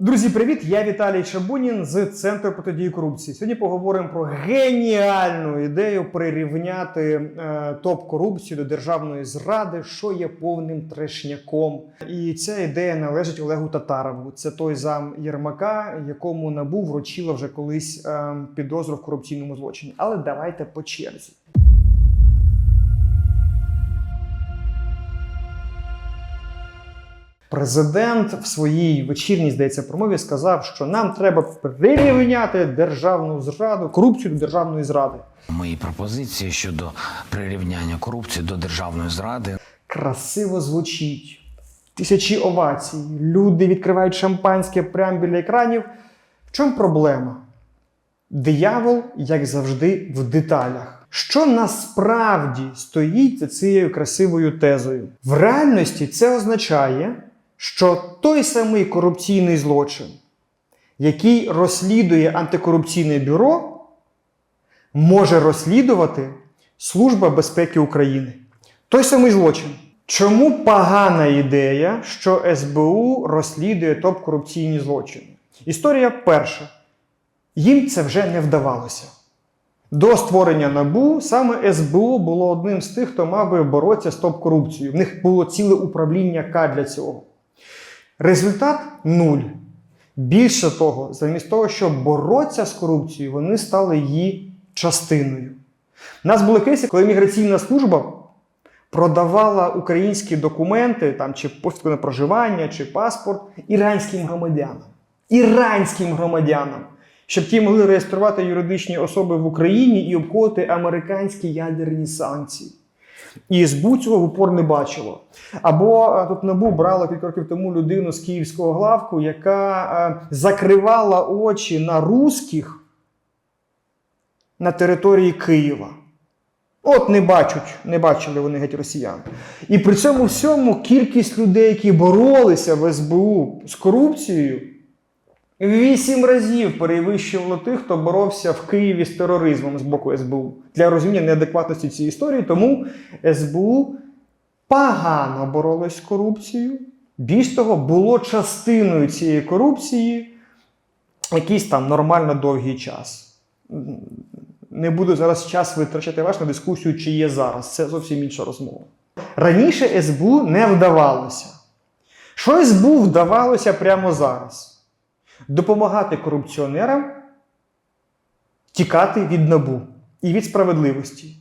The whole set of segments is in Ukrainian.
Друзі, привіт! Я Віталій Шабунін з Центру протидії корупції. Сьогодні поговоримо про геніальну ідею прирівняти е, топ-корупцію до державної зради, що є повним трешняком. І ця ідея належить Олегу Татарову. Це той зам Єрмака, якому набу вручила вже колись е, підозру в корупційному злочині. Але давайте по черзі. Президент в своїй вечірній, здається, промові сказав, що нам треба прирівняти державну зраду, корупцію до державної зради. Мої пропозиції щодо прирівняння корупції до державної зради Красиво звучить. Тисячі овацій. Люди відкривають шампанське прямо біля екранів. В чому проблема? Диявол, як завжди, в деталях. Що насправді стоїть за цією красивою тезою? В реальності це означає, що той самий корупційний злочин, який розслідує антикорупційне бюро, може розслідувати Служба безпеки України. Той самий злочин. Чому погана ідея, що СБУ розслідує топ-корупційні злочини? Історія перша. Їм це вже не вдавалося. До створення НАБУ саме СБУ було одним з тих, хто мав би боротися з топ-корупцією. В них було ціле управління К для цього. Результат нуль. Більше того, замість того, щоб боротися з корупцією, вони стали її частиною. У нас були кейси, коли міграційна служба продавала українські документи, там, чи посвідку на проживання, чи паспорт іранським громадянам. Іранським громадянам, щоб ті могли реєструвати юридичні особи в Україні і обходити американські ядерні санкції. І СБУ цього в упор не бачило. Або тут НАБУ брало кілька років тому людину з київського главку, яка закривала очі на русських на території Києва. От не бачать, не бачили вони геть росіян. І при цьому всьому кількість людей, які боролися в СБУ з корупцією, вісім разів перевищувало тих, хто боровся в Києві з тероризмом з боку СБУ. Для розуміння неадекватності цієї історії, тому СБУ погано боролось з корупцією. Більш того, було частиною цієї корупції якийсь там нормально довгий час. Не буду зараз час витрачати ваш на дискусію, чи є зараз. Це зовсім інша розмова. Раніше СБУ не вдавалося. Що СБУ вдавалося прямо зараз? Допомагати корупціонерам тікати від набу і від справедливості.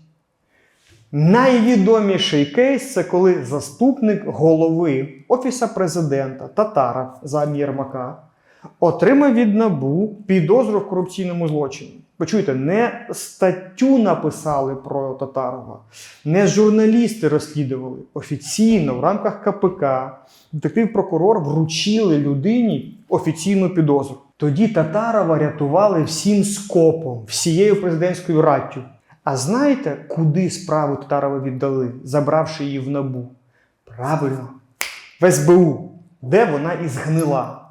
Найвідоміший кейс це коли заступник голови Офіса президента Татаров за Єрмака отримав від НАБУ підозру в корупційному злочині. Почуйте, не статтю написали про Татарова, не журналісти розслідували. Офіційно в рамках КПК детектив-прокурор вручили людині офіційну підозру. Тоді Татарова рятували всім скопом, всією президентською раттю. А знаєте, куди справу Татарова віддали, забравши її в набу? Правильно, в СБУ, де вона і згнила.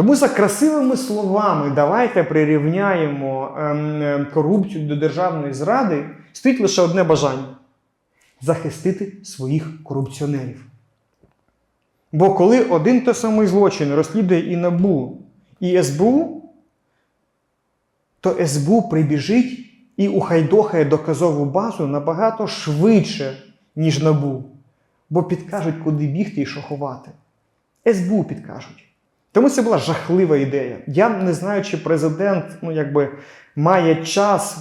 Тому за красивими словами давайте прирівняємо ем, ем, корупцію до державної зради, стоїть лише одне бажання захистити своїх корупціонерів. Бо коли один той самий злочин розслідує і НАБУ, і СБУ, то СБУ прибіжить і ухайдохає доказову базу набагато швидше, ніж НАБУ. Бо підкажуть, куди бігти і що ховати. СБУ підкажуть. Тому це була жахлива ідея. Я не знаю, чи президент ну, якби, має час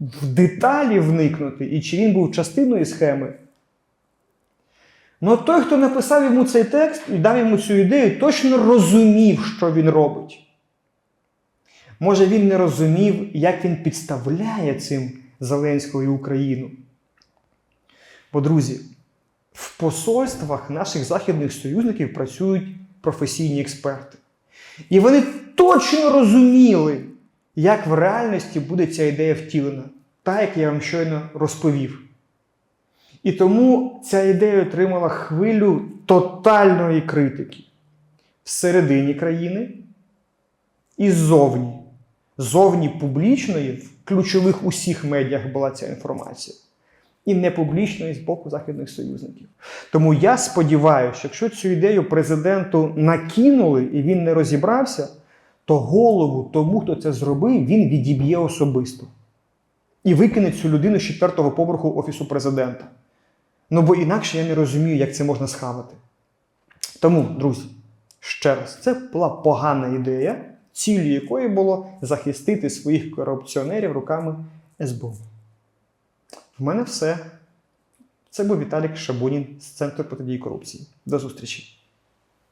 в деталі вникнути, і чи він був частиною схеми. Ну, той, хто написав йому цей текст і дав йому цю ідею, точно розумів, що він робить. Може, він не розумів, як він підставляє цим Зеленського і Україну. Бо, друзі, в посольствах наших західних союзників працюють професійні експерти. І вони точно розуміли, як в реальності буде ця ідея втілена, так як я вам щойно розповів. І тому ця ідея отримала хвилю тотальної критики всередині країни і ззовні. Зовні публічної, в ключових усіх медіях була ця інформація. І не публічно і з боку західних союзників. Тому я сподіваюся, що якщо цю ідею президенту накинули і він не розібрався, то голову тому, хто це зробив, він відіб'є особисто і викине цю людину з четвертого поверху офісу президента. Ну бо інакше я не розумію, як це можна схавати. Тому, друзі, ще раз, це була погана ідея, ціллю якої було захистити своїх корупціонерів руками СБУ. В мене все. Це був Віталік Шабунін з Центру протидії корупції. До зустрічі!